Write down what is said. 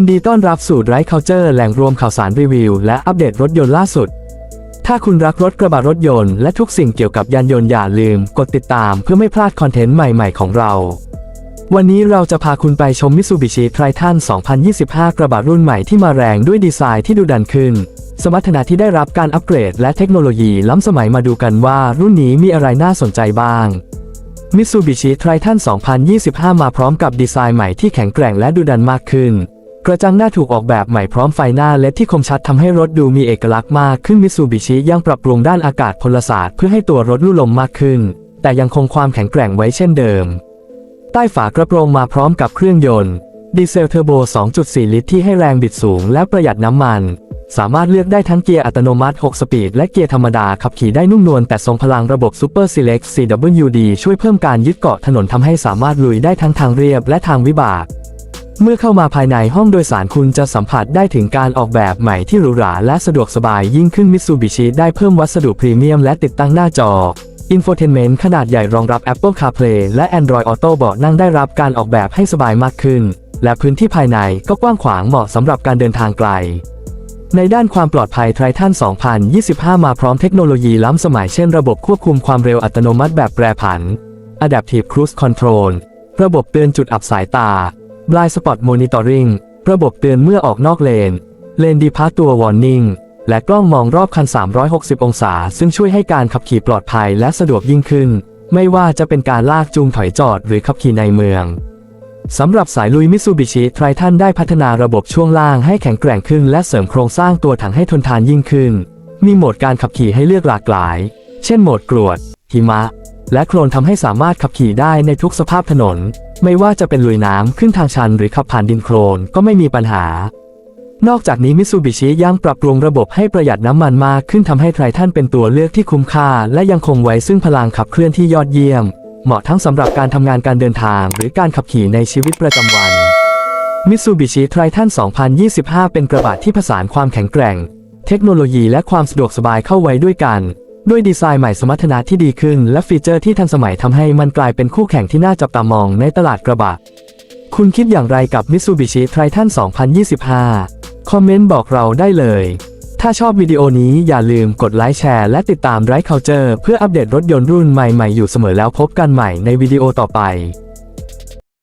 ินดีต้อนรับสู่ไรเคาเจอร์แหล่งรวมข่าวสารรีวิว และอัปเดตรถยนต์ล่าสุด ถ้าคุณรักรถกระบะรถยนต์และทุกสิ่งเกี่ยวกับยานยนต์อย่าลืม กดติดตามเพื่อไม่พลาดคอนเทนต์ใหม่ๆของเรา วันนี้เราจะพาคุณไปชม Mitsubishi Triton 2025 กระบะรุ่นใหม่ที่มาแรงด้วยดีไซน์ที่ดูดันขึ้น สมรรถนะที่ได้รับการอัปเกรด และเทคโนโลยีล้ำสมัยมาดูกันว่ารุ่นนี้มีอะไรน่าสนใจบ้าง Mitsubishi Triton 2025 มาพร้อมกับดีไซน์ใหม่ที่แข็งแกร่งและดูดันมากขึ้น กระจังหน้าถูกออกแบบใหม่พร้อมไฟหน้าเลดที่คมชัดทำให้รถดูมีเอกลักษณ์มากขึ้น Mitsubishi ยังปรับปรุงด้านอากาศพลศาสตร์เพื่อให้ตัวรถลู่ลมมากขึ้น แต่ยังคงความแข็งแกร่งไว้เช่นเดิม ใต้ฝากระโปรงมาพร้อมกับเครื่องยนต์ ดีเซลเทอร์โบ 2.4 ลิตรที่ให้แรงบิดสูงและประหยัดน้ำมัน สามารถเลือกได้ทั้งเกียร์อัตโนมัติ 6 สปีด และเกียร์ธรรมดาขับขี่ได้นุ่มนวลแต่ทรงพลังระบบ Super Select CWD ช่วยเพิ่มการยึดเกาะถนนทำให้สามารถลุยได้ทั้งทางเรียบและทางวิบาก เมื่อเข้ามาภายในห้องโดยสารคุณจะสัมผัสได้ถึงการออกแบบใหม่ที่หรูหราและสะดวกสบายยิ่งขึ้น Mitsubishi ได้เพิ่มวัสดุพรีเมียมและติดตั้งหน้าจอ Infotainment ขนาดใหญ่รองรับ Apple CarPlay และ Android Auto เบาะนั่งได้รับการออกแบบให้สบายมากขึ้น และพื้นที่ภายในก็กว้างขวางเหมาะสำหรับการเดินทางไกล ในด้านความปลอดภัย Triton 2025 มาพร้อมเทคโนโลยีล้ำสมัยเช่นระบบควบคุมความเร็วอัตโนมัติแบบแปรผัน Adaptive Cruise Control ระบบเตือนจุดอับสายตา Blind Spot Monitoring ระบบเตือนเมื่อออกนอกเลน เลนดีพาตัว Warning และกล้องมองรอบคัน 360 องศา ซึ่งช่วยให้การขับขี่ปลอดภัยและสะดวกยิ่งขึ้น ไม่ว่าจะเป็นการลากจูงถอยจอดหรือขับขี่ในเมืองสำหรับสายลุยมิ t ซูบิชิไทรทันได้พัฒนาระบบช่วงล่างให้แข็งแกร่งขึ้น และเสริมโครงสร้างตัวถังให้ทนทานยิ่งขึ้น มีโหมดการขับขี่ให้เลือกหลากหลาย เช่นโหมดกรวดหิมะ และโคลนทำให้สามารถขับขี่ได้ในทุกสภาพถนน ไม่ว่าจะเป็นลุยน้ำขึ้นทางชันหรือขับผ่านดินโคลนก็ไม่มีปัญหา นอกจากนี้มิ t ซูบิชิยังปรับปรุงระบบให้ประหยัดน้ำมันมากขึ้นทำให้ไทรทันเป็นตัวเลือกที่คุ้มค่า และยังคงไว้ซึ่งพลังขับเคลื่อนที่ยอดเยี่ยม เหมาะทั้งสำหรับการทำงานการเดินทาง หรือการขับขี่ในชีวิตประจำวัน Mitsubishi Triton 2025 เป็นกระบะที่ผสานความแข็งแกร่ง เทคโนโลยีและความสะดวกสบายเข้าไว้ด้วยกัน ด้วยดีไซน์ใหม่สมรรถนะที่ดีขึ้น และฟีเจอร์ที่ทันสมัยทำให้มันกลายเป็นคู่แข่งที่น่าจับตามองในตลาดกระบะ คุณคิดอย่างไรกับ Mitsubishi Triton 2025 คอมเมนต์บอกเราได้เลย ถ้าชอบวิดีโอนี้อย่าลืมกดไลค์แชร์และติดตามไร c เคาเจอร์เพื่ออัปเดตรถยนต์รุ่นใหม่ๆอยู่เสมอแล้วพบกันใหม่ในวิดีโอต่อไป